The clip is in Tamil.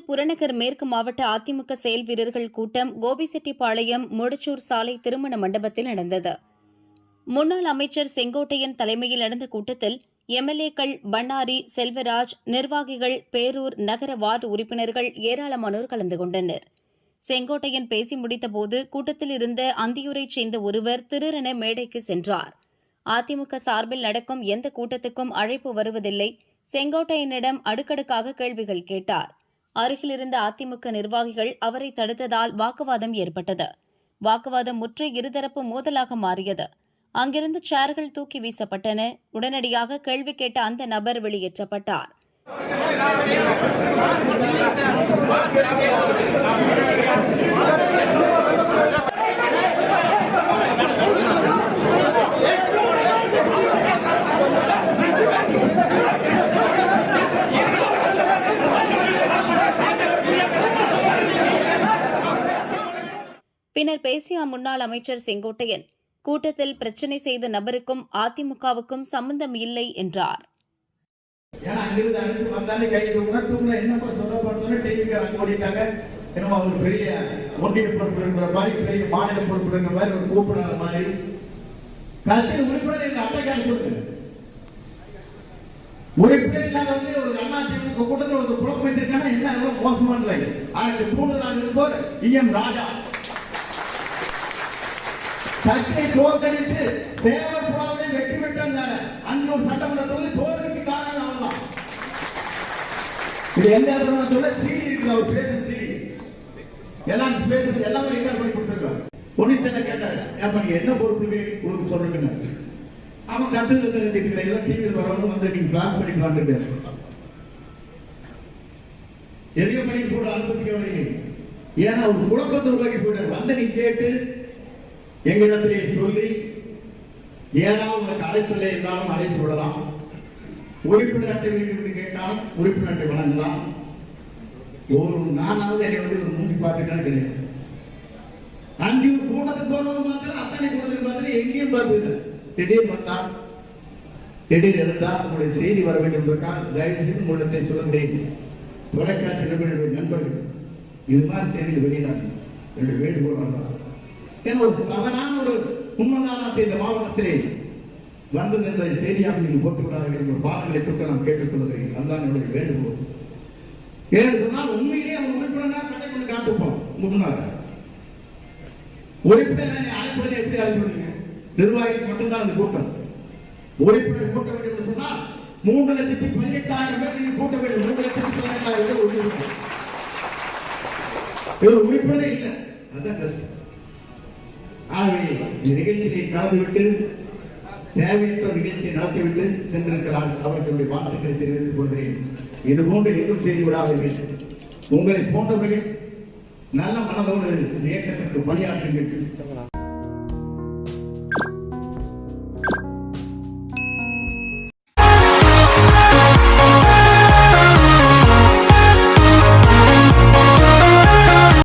புறநகர் மேற்கு மாவட்ட அதிமுக செயல் வீரர்கள் கூட்டம் கோபிசெட்டிப்பாளையம் முடிச்சூர் சாலை திருமண மண்டபத்தில் நடந்தது. முன்னாள் அமைச்சர் செங்கோட்டையன் தலைமையில் நடந்த கூட்டத்தில் எம்எல்ஏக்கள் பண்ணாரி செல்வராஜ் நிர்வாகிகள் பேரூர் நகர வார்டு உறுப்பினர்கள் ஏராளமானோர் கலந்து கொண்டனர். செங்கோட்டையன் பேசி முடித்தபோது கூட்டத்தில் இருந்த அந்தியூரைச் சேர்ந்த ஒருவர் திருரென மேடைக்கு சென்றார். அதிமுக சார்பில் நடக்கும் எந்த கூட்டத்துக்கும் அழைப்பு வருவதில்லை. செங்கோட்டையனிடம் அடுக்கடுக்காக கேள்விகள் கேட்டார். அருகிலிருந்த அதிமுக நிர்வாகிகள் அவரை தடுத்ததால் வாக்குவாதம் ஏற்பட்டது. வாக்குவாதம் முற்று இருதரப்பு மோதலாக மாறியது. அங்கிருந்து சேர்கள் தூக்கி வீசப்பட்டன. உடனடியாக கேள்வி கேட்ட அந்த நபர் வெளியேற்றப்பட்டார். பின்னர் பேசிய முன்னாள் அமைச்சர் செங்கோட்டையன் கூட்டத்தில் பிரச்சினை செய்த நபருக்கும் அதிமுகவுக்கும் சம்பந்தம் இல்லை என்றார். என்னமோ அவர் பெரிய ஒன்றிய மாதிரி பெரிய மாநில மாதிரி ஒரு கூப்பிடாத மாதிரி. கட்சியில் உறுப்பினர் எங்க அட்டைக்கான சொல்லுங்க உறுப்பினர் இல்லாத வந்து ஒரு அண்ணா திமுக கூட்டத்தில் ஒரு குழப்பம் என்ன மோசமான நிலை? அதற்கு தூண்டுதலாக இருப்போர் இஎம் ராஜா கட்சியை தோற்கடித்து சேவல் புறாவை வெற்றி பெற்றிருந்தாங்க அன்று ஒரு சட்டமன்ற தொகுதி தோல்விக்கு காரணம் அவர்தான். இது எந்த இடத்துல சொல்ல சீடி இருக்கு அவர் பேசுற சீடி? எல்லாம் பேசுறது எல்லாமே ரெக்கார்ட் பண்ணி கொடுத்துருக்கோம் பொன்னித்தனை கேட்டாரு அப்ப நீங்க என்ன பொறுப்பு உங்களுக்கு சொல்றீங்கன்னு அவன் கருத்து தெரிஞ்சுக்கிற ஏதோ டிவியில் வரவங்க வந்து நீங்க கிளாஸ் பண்ணிக்கலான்னு எதையும் பண்ணி கூட அனுமதிக்க ஏன்னா ஒரு குழப்பத்தை உருவாக்கி போயிட்டார். வந்து நீ கேட்டு எங்களிடத்திலே சொல்லி ஏதாவது அழைப்பில்லை என்றாலும் அழைப்பு விடலாம். உறுப்பினர் அட்டை வேண்டும் என்று கேட்டால் உறுப்பினர் அட்டை வழங்கலாம். ஒரு நானாவது என்னை வந்து மூடி பார்த்துக்கலாம் கிடையாது அஞ்சு கூட்டத்துக்கு போனவங்க மாத்திரம் அத்தனை கூட்டத்துக்கு மாத்திரம் எங்கேயும் பார்த்துருக்கேன் திடீர் வந்தா திடீர் எழுந்தா உங்களுடைய செய்தி வர வேண்டும் என்றால் தயவு செய்து உங்களிடத்தை சொல்லுகிறேன் தொலைக்காட்சி நிறுவனங்களுடைய நண்பர்கள் இது மாதிரி செய்தி வெளியிடாங்க என்னுடைய வேண்டுகோள் என ஒரு சவனான ஒரு உண்மைதானத்தை இந்த மாவட்டத்திலே வந்தது என்ற செய்தியாக நீங்கள் போட்டுவிடாதீர்கள் ஒரு பாடங்களை தொட்டு நான் கேட்டுக்கொள்கிறேன். அதுதான் என்னுடைய வேண்டுகோள். ஏன்னு சொன்னால் உண்மையிலேயே அவங்க உறுப்பினராக கடை கொண்டு காட்டுப்போம் உங்க முன்னால உறுப்பினர் நீ அழைப்பதை எப்படி அழைப்படுவீங்க நிர்வாகிக்கு மட்டும்தான் அந்த கூட்டம். உறுப்பினர் கூட்ட வேண்டும் என்று சொன்னால் மூன்று லட்சத்தி பதினெட்டாயிரம் பேர் நீங்க கூட்ட வேண்டும். மூன்று லட்சத்தி பதினெட்டாயிரம் பேர் உறுப்பினர் இவர் உறுப்பினரே இல்லை. அதுதான் கஷ்டம். ஆகவே இந்த நிகழ்ச்சியை கலந்துவிட்டு தேவையற்ற நிகழ்ச்சியை நடத்திவிட்டு சென்றிருக்கிறார் அவர்களுடைய வாழ்த்துக்களை தெரிவித்துக் கொள்கிறேன். இது போன்று எங்கும் செய்து விடாதீர்கள். உங்களை போன்றவர்கள் நல்ல மனதோடு இயக்கத்திற்கு பணியாற்றுங்கள்.